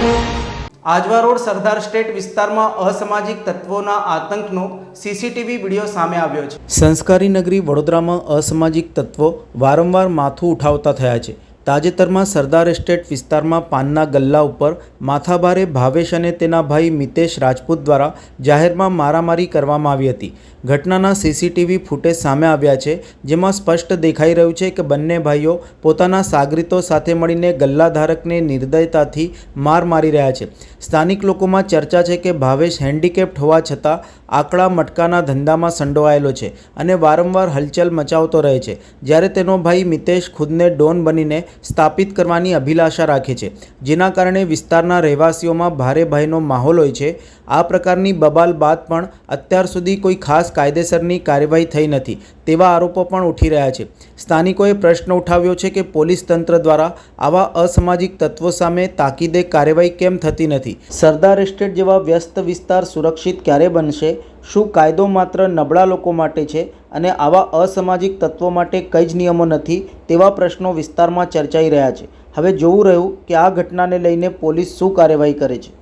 Ajwa road સરદાર state વિસ્તારમાં અસામાજિક તત્વોના આતંકનો સીસીટીવી વીડિયો સામે આવ્યો છે. સંસ્કારી નગરી વડોદરામાં અસામાજિક તત્વો વારંવાર માથું ઉઠાવતા થયા છે. તાજેતરમાં સરદાર એસ્ટેટ વિસ્તારમાં પાનના ગલ્લા ઉપર માથાભારે ભાવેશ અને તેના ભાઈ મિતેશ રાજપૂત દ્વારા જાહેરમાં મારામારી કરવામાં આવી હતી. ઘટનાના સીસીટીવી ફૂટેજ સામે આવ્યા છે, જેમાં સ્પષ્ટ દેખાઈ રહ્યું છે કે બંને ભાઈઓ પોતાના સાગરીતો સાથે મળીને ગલ્લા ધારકને નિર્દયતાથી માર મારી રહ્યા છે. સ્થાનિક લોકોમાં ચર્ચા છે કે ભાવેશ હેન્ડીકેપ્ટ હોવા છતાં આકડા મટકાના ધંધામાં સંડોવાયેલો છે અને વારંવાર હલચલ મચાવતો રહે છે. જ્યારે તેનો ભાઈ મિતેશ ખુદને ડોન બનીને સ્થાપિત કરવાની અભિલાષા રાખે છે, જેના કારણે વિસ્તારના રહેવાસીઓમાં ભારે ભયનો માહોલ હોય છે, આ પ્રકારની બબાલ બાદ પણ અત્યાર સુધી કોઈ ખાસ કાયદેસરની કાર્યવાહી થઈ નથી, તેવા આરોપો પણ ઉઠી રહ્યા છે. સ્થાનિકોએ પ્રશ્ન ઉઠાવ્યો છે કે પોલીસ તંત્ર દ્વારા આવા અસામાજિક તત્વો સામે તાકીદે કાર્યવાહી કેમ થતી નથી? સરદાર એસ્ટેટ જેવા વ્યસ્ત વિસ્તાર સુરક્ષિત ક્યારે બનશે? શું કાયદો માત્ર નબળા લોકો માટે છે અને આવા અસામાજિક તત્વો માટે કઈ જ નિયમો નથી તેવા પ્રશ્નો વિસ્તારમાં ચર્ચાઈ રહ્યા છે. હવે જોવું રહ્યું કે આ ઘટનાને લઈને પોલીસ શું કાર્યવાહી કરે છે.